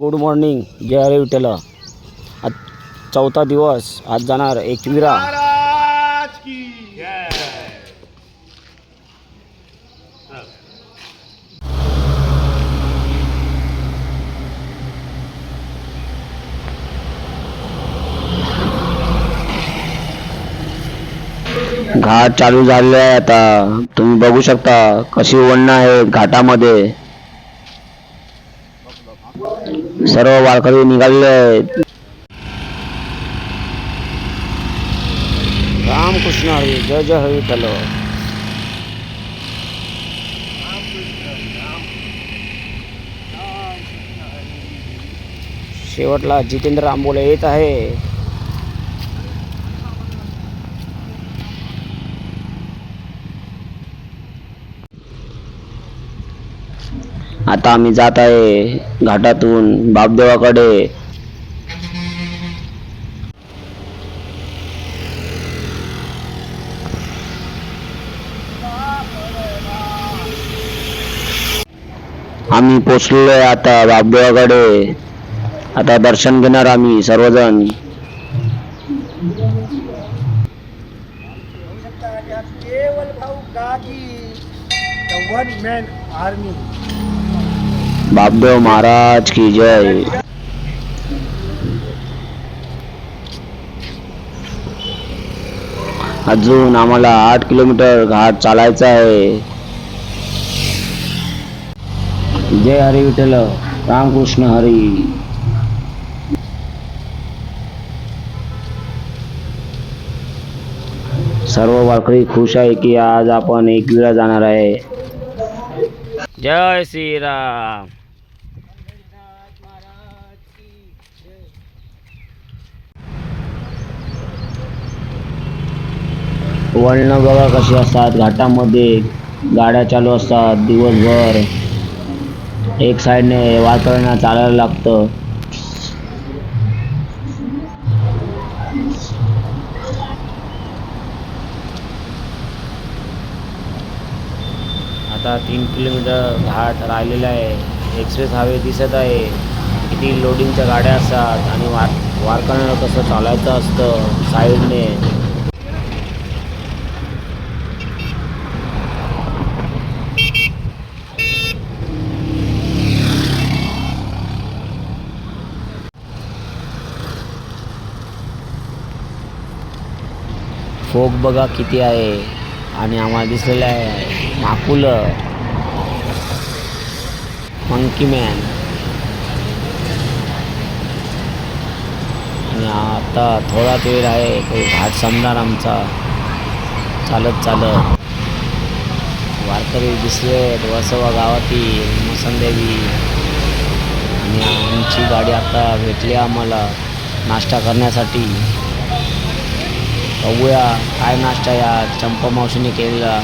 Good morning जय हरे विठ्ठल आज चौथा दिवस आज जाणार एकविरा. घाट चालू झाले आहे आता. तुम्ही बघू शकता कशी वळणं आहे घाटामध्ये. सर्व वारकरी निघालेले आहेत. रामकृष्ण हरी जय जय हरी तलो शेवटला जितेंद्र आंबोले येत आहे. आता आम्ही जात आहे घाटातून बापदेवाकडे. आम्ही पोचलोय आता बापदेवाकडे. आता दर्शन घेणार आम्ही सर्वजण. केवल भाऊ गागी one man army Bapdev Maharaj की जय? अजून आम्हाला आठ किलोमीटर घाट चालायचा आहे. जय हरी विठ्ठल रामकृष्ण हरी. सर्व वारकरी खुश आहे की आज आपण एक वेळा जाणार आहे. जय श्रीराम वळणं बघा कशी असतात? घाटामध्ये गाड्या चालू असतात दिवसभर. एक साईडने वातावरण चालायला लागतं. आता तीन किलोमीटर घाट राहिलेला आहे. एक्सप्रेस हायवे दिसत आहे. किती लोडिंगच्या गाड्या असतात आणि वार वारकऱ्यांना कसं चालायचं असतं साईडने फोक बघा किती आहे. आणि आम्हाला दिसलेलं आहे. माकुलं मंकी मॅन आणि आता थोडाच वेळ आहे काही घाट संपणार आमचा. चालत चालत. वारकरी दिसले वसवा गावातील मसंदेवी आणि आमची गाडी आता भेटली आम्हाला नाश्ता करण्यासाठी. बघूया काय नाश्ता या चंपा मावशीने केलेला.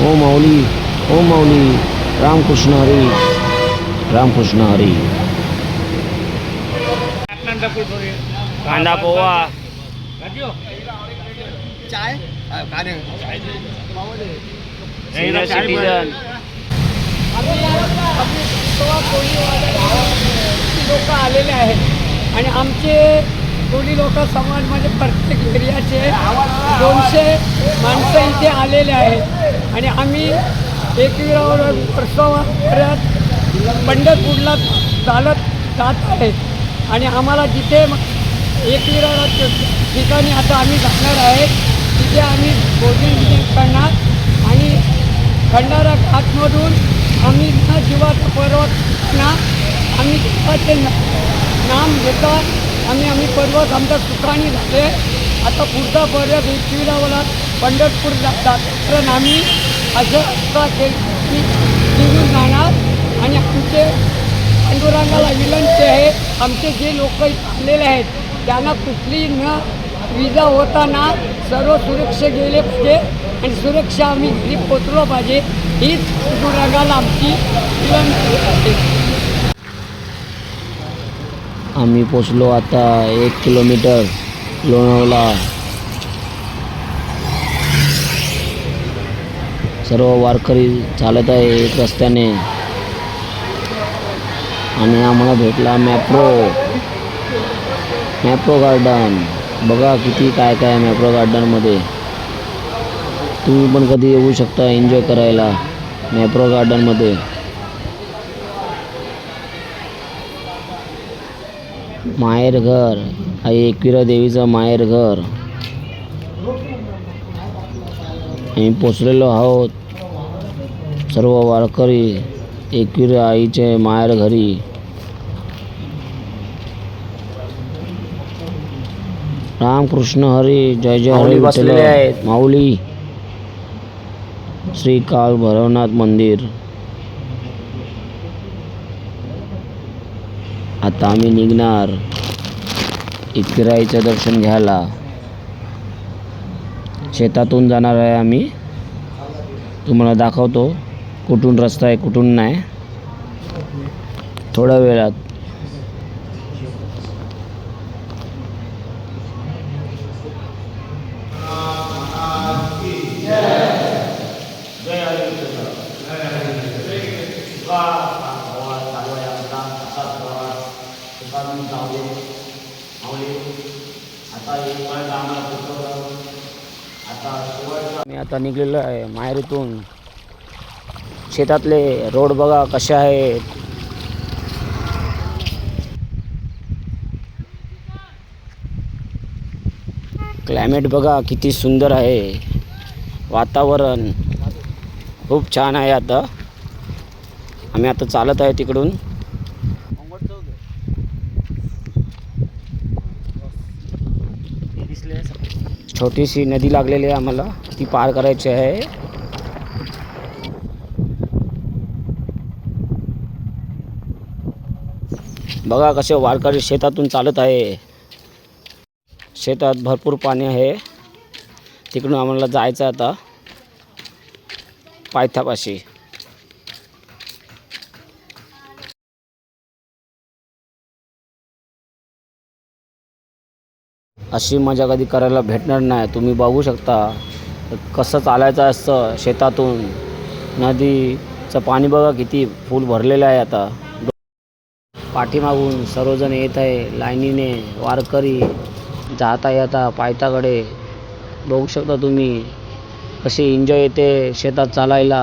हो माऊली हो माऊली रामकृष्ण हरी रामकृष्ण हरी कांदा पोहा चाय? सिनियर सिटीजन लोक आलेले आहेत आणि आमचे कोळी लोक समाजमध्ये प्रत्येक एरियाचे दोनशे माणसं इथे आलेले आहेत. आणि आम्ही एकविरावर वर्षापर्यंत पंढरपूरला चालत जात आहेत आणि आम्हाला जिथे एकविरा ठिकाणी आता आम्ही जाणार आहे तिथे आम्ही भोजन करणार. आणि खंडारा घाटमधून आम्ही ना जीवाचा पर्वत ना आम्ही जीवाचे नाम घेतात आम्ही आम्ही पर्वत आमच्या सुखाने झाले आता पुढचा पर्वत एकविरावाला पंढरपूर जातात कारण आम्ही असं निघून जाणार. आणि आमचे पांडुरंगाला विनंती आहे आमचे जे लोक आलेले आहेत त्यांना कुठली न विजा होताना सर्व सुरक्षा गेले पाहिजे आणि सुरक्षा आम्ही घरी पोचलो पाहिजे हीच पांडुरंगाला आमची विनंती आहे. आम्ही पोचलो आता एक किलोमीटर लोणावला सर्व वारकरी चालत आहे रस्त्याने. आणि आम्हाला भेटला मॅप्रो. मॅप्रो गार्डन. बघा किती काय काय आहे मॅप्रो गार्डनमध्ये. तुम्ही पण कधी येऊ शकता एन्जॉय करायला मॅप्रो गार्डनमध्ये. माहेर घर. आई एकविरा देवीचं माहेर घर आम्ही पोचलेलो आहोत सर्व वारकरी एकविरा आईचे माहेर घरी रामकृष्ण हरी जय जय हरी बसलेले विठ्ठल. आहेत. माऊली श्री काल भैरवनाथ मंदिर आता आम्ही निघणार इकराईचं दर्शन घ्यायला शेतातून जाणार आहे आम्ही. तुम्हाला दाखवतो कुठून रस्ता आहे कुठून नाही. थोड्या वेळात. आता निघलेलो आहे माहेरीतून. शेतातले रोड बघा कसे आहेत. क्लायमेट बघा किती सुंदर आहे. वातावरण खूप छान आहे आता. आम्ही आता चालत आहे तिकडून. छोटीशी नदी लागलेली आहे आम्हाला. ती पार करायची आहे. बघा कसे वारकरी शेतातून चालत आहे. शेतात भरपूर पाणी आहे. तिकडून आम्हाला जायचं आहे आता पायथ्यापाशी. अशी मजा कधी करायला भेटणार नाही. तुम्ही बघू शकता. कसं चालायचं असतं शेतातून? नदीचं पाणी बघा किती फुल भरलेलं आहे आता. पाठीमागून सर्वजण येत आहे लाईनीने वारकरी जाता येता पायथ्याकडे. बघू शकता तुम्ही कशी एन्जॉय येते शेतात चालायला.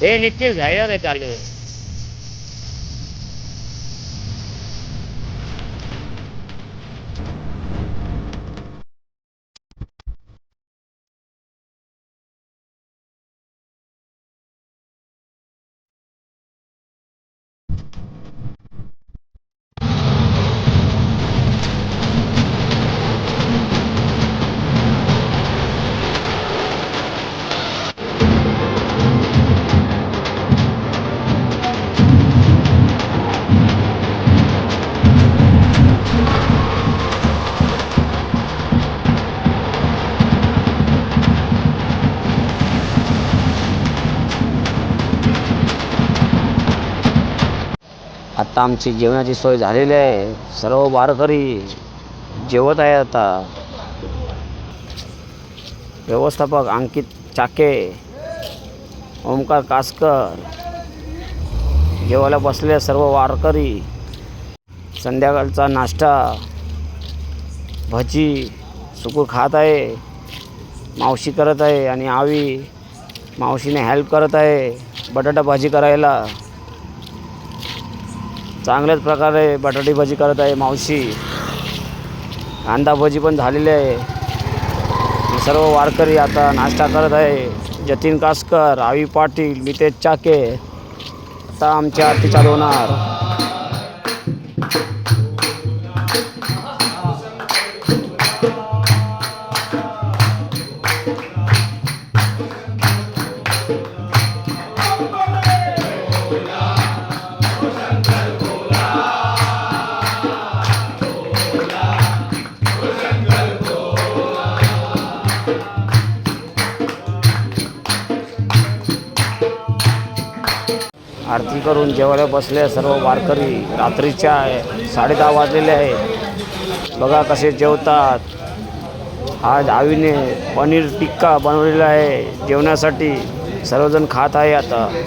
हे निश्चित घ्यायला नाही आता आमची जेवणाची सोय झालेली आहे. सर्व वारकरी जेवत आहे आता. व्यवस्थापक अंकित चाके ओमकार कासकर जेवायला बसले सर्व वारकरी संध्याकाळचा नाश्ता भजी सुकू खात आहे. मावशी करत आहे आणि आवी मावशीने हेल्प करत आहे. बटाटा भाजी करायला. चांगल्याच प्रकारे बटाटी भाजी करत आहे मावशी. कांदा भजी पण झालेली आहे. सर्व वारकरी आता नाश्ता करत आहे. जतीन कासकर आवी पाटील मितेश चाके. आता आमची आरती चालू होणार. आरती करून जेवायला बसले सर्व वारकरी. रात्रीच्या साडे दहा वाजलेले आहे. बघा कसे जेवतात. आज आवीने पनीर टिक्का बनवलेला आहे जेवणासाठी. सर्वजण खात आहे आता.